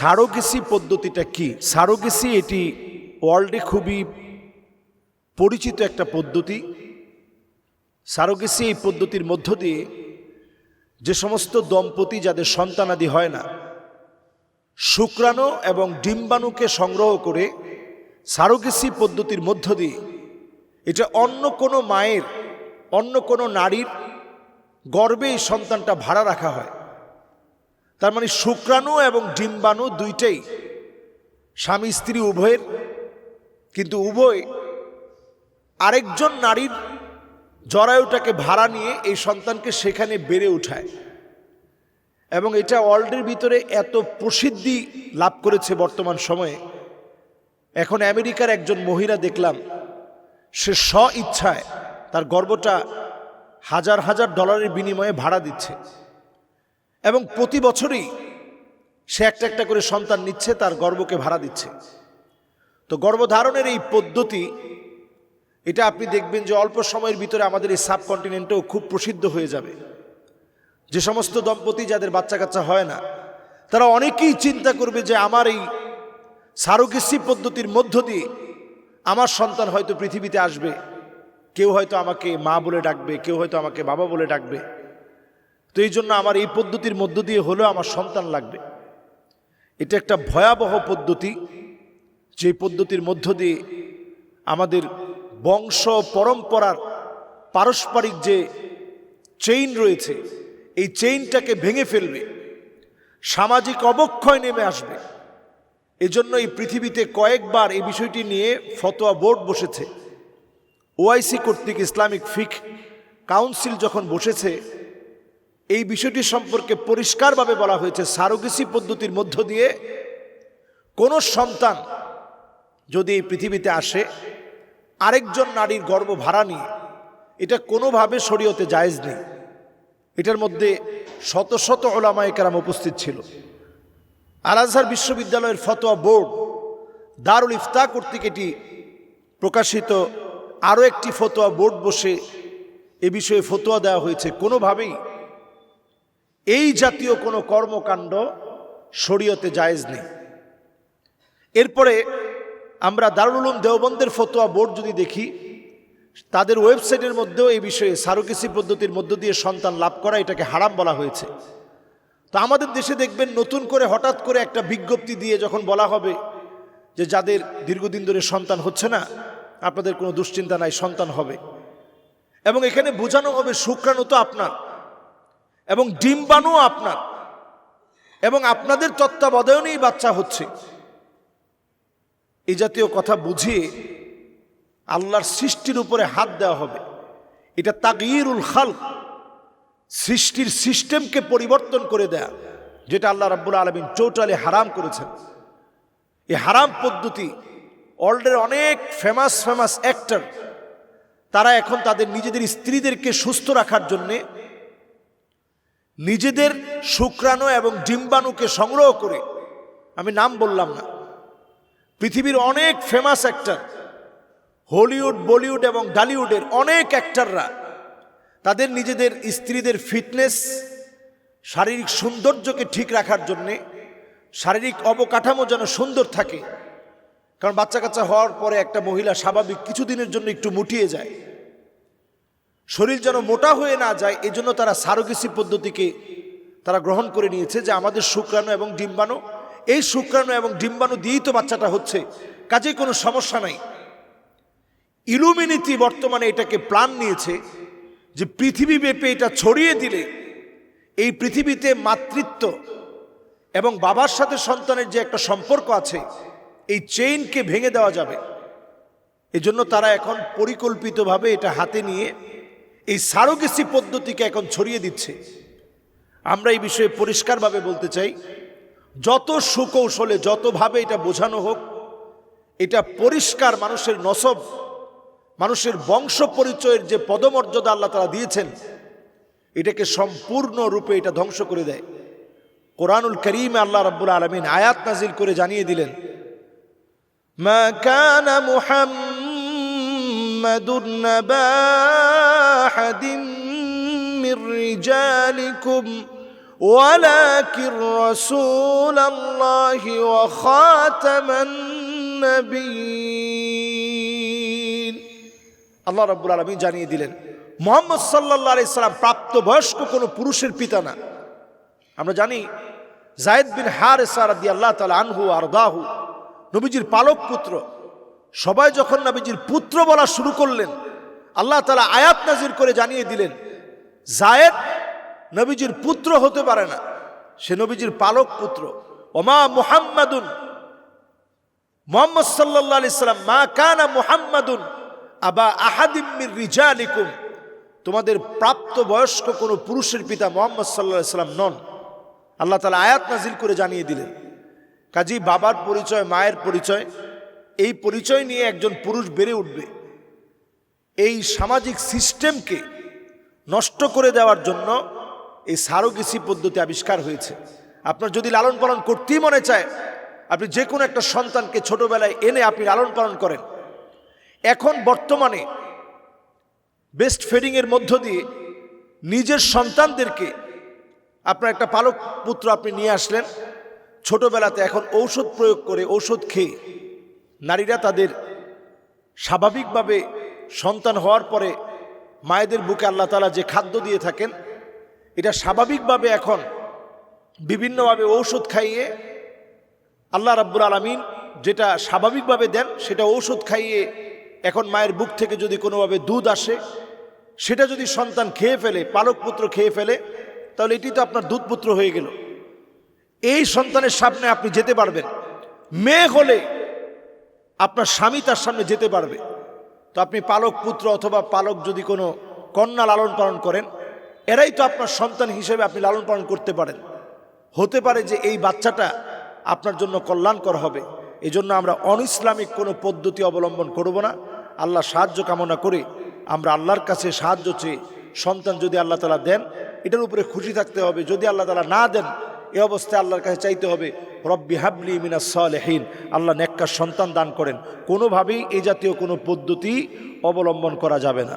Surrogacy পদ্ধতিটা কি? Surrogacy এটি ওয়ার্ল্ডে খুবই পরিচিত একটা পদ্ধতি। সারোগেসি এই পদ্ধতির মধ্য দিয়ে যে সমস্ত দম্পতি যাদের সন্তানাদি হয় না, শুক্রাণু এবং ডিম্বাণুকে সংগ্রহ করে সারোগেসি পদ্ধতির মধ্য দিয়ে এটা অন্য কোনো মায়ের, অন্য কোনো নারীর গর্বে এই সন্তানটা ভাড়া রাখা হয়। তার মানে শুক্রাণু এবং ডিম্বাণু দুইটাই, স্বামী স্ত্রী উভয়ের। কিন্তু উভয় আরেকজন নারীর জরায়ুটাকে ভাড়া নিয়ে এই সন্তানকে সেখানে বেড়ে উঠায়। এবং এটা ওয়ার্ল্ডের ভিতরে এত প্রসিদ্ধি লাভ করেছে বর্তমান সময়ে। এখন আমেরিকার একজন মহিলা দেখলাম, সে স্ব ইচ্ছায় তার গর্বটা হাজার হাজার ডলারের বিনিময়ে ভাড়া দিচ্ছে। এবং প্রতি বছরই সে একটা একটা করে সন্তান নিচ্ছে, তার গর্বকে ভাড়া দিচ্ছে। তো গর্ভধারণের এই পদ্ধতি, এটা আপনি দেখবেন যে অল্প সময়ের ভিতরে আমাদের এই সাবকন্টিনেন্টেও খুব প্রসিদ্ধ হয়ে যাবে। যে সমস্ত দম্পতি যাদের বাচ্চা কাচ্চা হয় না, তারা অনেকেই চিন্তা করবে যে আমার এই সারোগেসি পদ্ধতির মধ্য দিয়ে আমার সন্তান হয়তো পৃথিবীতে আসবে। কেউ হয়তো আমাকে মা বলে ডাকবে, কেউ হয়তো আমাকে বাবা বলে ডাকবে। তো এই জন্য আমার এই পদ্ধতির মধ্য দিয়ে হলেও আমার সন্তান লাগবে। এটা একটা ভয়াবহ পদ্ধতি। যে পদ্ধতির মধ্য দিয়ে আমাদের বংশ পরম্পরার পারস্পরিক যে চেইন রয়েছে, এই চেইনটাকে ভেঙে ফেলবে, সামাজিক অবক্ষয় নেমে আসবে। এজন্য এই পৃথিবীতে কয়েকবার এই বিষয়টি নিয়ে ফতোয়া বোর্ড বসেছে। ওআইসি কর্তৃক ইসলামিক ফিক কাউন্সিল যখন বসেছে এই বিষয়টি সম্পর্কে পরিষ্কারভাবে বলা হয়েছে। সারোগেসি পদ্ধতির মধ্য দিয়ে কোনো সন্তান যদি এই পৃথিবীতে আসে, আরেকজন নারীর গর্ব ভাড়া নিয়ে, এটা কোনোভাবে শরীয়তে জায়েজ নেই। এটার মধ্যে শত শত ওলামায় কেরাম উপস্থিত ছিল। আল আজহার বিশ্ববিদ্যালয়ের ফতোয়া বোর্ড, দারুল ইফতা কর্তৃক এটি প্রকাশিত। আরও একটি ফতোয়া বোর্ড বসে এ বিষয়ে ফতোয়া দেওয়া হয়েছে। কোনোভাবেই এই জাতীয় কোনো কর্মকাণ্ড শরীয়তে জায়েজ নেই। এরপরে আমরা দারুল উলুম দেওবন্দের ফতোয়া বোর্ড যদি দেখি, তাদের ওয়েবসাইটের মধ্যেও এই বিষয়ে সারোকেসি পদ্ধতির মধ্য দিয়ে সন্তান লাভ করা এটাকে হারাম বলা হয়েছে। তো আমাদের দেশে দেখবেন নতুন করে হঠাৎ করে একটা বিজ্ঞপ্তি দিয়ে যখন বলা হবে যে যাদের দীর্ঘদিন ধরে সন্তান হচ্ছে না, আপনাদের কোনো দুশ্চিন্তা নাই, সন্তান হবে। এবং এখানে বোঝানো হবে শুক্রাণু তো আপনার। এবং ডিম্বাণু আপনার। এবং আপনাদের তত্ত্বাবধানেই বাচ্চা হচ্ছে। এই জাতীয় কথা বুঝিয়ে আল্লাহর সৃষ্টির উপরে হাত দেওয়া হবে। এটা তাগিরুল খাল সৃষ্টির সিস্টেমকে পরিবর্তন করে দেয়া, যেটা আল্লাহ রাব্বুল আলমিন টোটালি হারাম করেছেন। এই হারাম পদ্ধতি ওয়ার্ল্ডের অনেক ফেমাস ফেমাস অ্যাক্টর, তারা এখন তাদের নিজেদের স্ত্রীদেরকে সুস্থ রাখার জন্যে নিজেদের শুক্রাণু এবং ডিম্বাণুকে সংগ্রহ করে, আমি নাম বললাম না, পৃথিবীর অনেক ফেমাস অ্যাক্টার হলিউড বলিউড এবং ডালিউডের অনেক অ্যাক্টাররা তাদের নিজেদের স্ত্রীদের ফিটনেস শারীরিক সৌন্দর্যকে ঠিক রাখার জন্যে শারীরিক অবকাঠামো যেন সুন্দর থাকে, কারণ বাচ্চা কাচ্চা হওয়ার পরে একটা মহিলা স্বাভাবিক কিছুদিনের জন্য একটু মুটিয়ে যায়। শরীর যেন মোটা হয়ে না যায়, এজন্য তারা সারোগেসি পদ্ধতিকে তারা গ্রহণ করে নিয়েছে যে আমাদের শুক্রাণু এবং ডিম্বাণু, এই শুক্রাণু এবং ডিম্বাণু দিয়েই তো বাচ্চাটা হচ্ছে, কাজেই কোনো সমস্যা নাই। ইলুমিনিটি বর্তমানে এটাকে প্ল্যান নিয়েছে যে পৃথিবী ব্যাপী এটা ছড়িয়ে দিলে এই পৃথিবীতে মাতৃত্ব এবং বাবার সাথে সন্তানের যে একটা সম্পর্ক আছে, এই চেইনকে ভেঙে দেওয়া যাবে। এজন্য তারা এখন পরিকল্পিতভাবে এটা হাতে নিয়ে এই সারোগেসি পদ্ধতিকে এখন ছড়িয়ে দিচ্ছে। আমরা এই বিষয়ে পরিষ্কারভাবে বলতে চাই, যত সুকৌশলে যতভাবে এটা বোঝানো হোক, এটা পরিষ্কার মানুষের নসব, মানুষের বংশ পরিচয়ের যে পদমর্যাদা আল্লাহ তারা দিয়েছেন, এটাকে সম্পূর্ণ রূপে এটা ধ্বংস করে দেয়। কোরআনুল করিমে আল্লাহ রাব্বুল আলমিন আয়াত নাজিল করে জানিয়ে দিলেন, মা কানা মুহাম্মাদুন নাবা আহাদিম মির রিজালিকুম ولكن رسول الله وخاتم النبيين আল্লাহ রাব্বুল আলামিন জানিয়ে দিলেন মোহাম্মদ সাল্লাল্লাহু আলাইহি সাল্লাম প্রাপ্তবয়স্ক কোনো পুরুষের পিতা না আমরা জানি জায়েদ বিন হারেসা রাদিয়াল্লাহু তাআলা আনহু আরদাহু নবীজির পালক পুত্র সবাই যখন নবীজির পুত্র বলা শুরু করলেন আল্লাহ তালা আয়াত নাজির করে জানিয়ে দিলেন, জায়েদ নবীজির পুত্র হতে পারে না, সে নবীজির পালক পুত্র। ওমা মুহাম্মাদুন, মোহাম্মদ সাল্লাহ আলি সাল্লাম, মা কানা মুহাম্মাদুন আবা আহাদিমির রিজালিকুম। তোমাদের প্রাপ্ত বয়স্ক কোনো পুরুষের পিতা মোহাম্মদ সাল্লাহ সাল্লাম নন। আল্লাহ তালা আয়াত নাজিল করে জানিয়ে দিলেন, কাজী বাবার পরিচয়, মায়ের পরিচয়, এই পরিচয় নিয়ে একজন পুরুষ বেড়ে উঠবে। এই সামাজিক সিস্টেমকে নষ্ট করে দেওয়ার জন্য এই সারোগেসি পদ্ধতি আবিষ্কার হয়েছে। আপনার যদি লালন পালন করতেই মনে চায়, আপনি যে কোনো একটা সন্তানকে ছোটবেলায় এনে আপনি লালন পালন করেন। এখন বর্তমানে বেস্ট ফেডিংয়ের মধ্য দিয়ে নিজের সন্তানদেরকে আপনার একটা পালক পুত্র আপনি নিয়ে আসলেন। ছোটবেলাতে এখন ঔষধ প্রয়োগ করে ঔষধ খেয়ে নারীরা তাদের স্বাভাবিকভাবে সন্তান হওয়ার পরে মায়েদের বুকে আল্লাহ তালা যে খাদ্য দিয়ে থাকেন, এটা স্বাভাবিকভাবে এখন বিভিন্নভাবে ঔষধ খাইয়ে আল্লাহ রাব্বুল আলমিন যেটা স্বাভাবিকভাবে দেন, সেটা ঔষধ খাইয়ে এখন মায়ের বুক থেকে যদি কোনোভাবে দুধ আসে, সেটা যদি সন্তান খেয়ে ফেলে, পালক পুত্র খেয়ে ফেলে, তাহলে এটি তো আপনার দুধ পুত্র হয়ে গেল। এই সন্তানের সামনে আপনি যেতে পারবেন। মেয়ে হলে আপনার স্বামী তার সামনে যেতে পারবে। তো আপনি পালক পুত্র অথবা পালক যদি কোনো কন্যা লালন পালন করেন, এরাই তো আপনার সন্তান হিসেবে আপনি লালন পালন করতে পারেন। হতে পারে যে এই বাচ্চাটা আপনার জন্য কল্যাণকর হবে। এই জন্য আমরা অনইসলামিক কোনো পদ্ধতি অবলম্বন করব না। আল্লাহ সাহায্য কামনা করে আমরা আল্লাহর কাছে সাহায্য চেয়ে সন্তান যদি আল্লাহ তালা দেন, এটার উপরে খুশি থাকতে হবে। যদি আল্লাহ তালা না দেন এ অবস্থায় আল্লাহর কাছে চাইতে হবে, রব্বি হাবলি মিনা সালেহীন। আল্লাহ নেককার সন্তান দান করেন। কোনোভাবেই এ জাতীয় কোনো পদ্ধতি অবলম্বন করা যাবে না।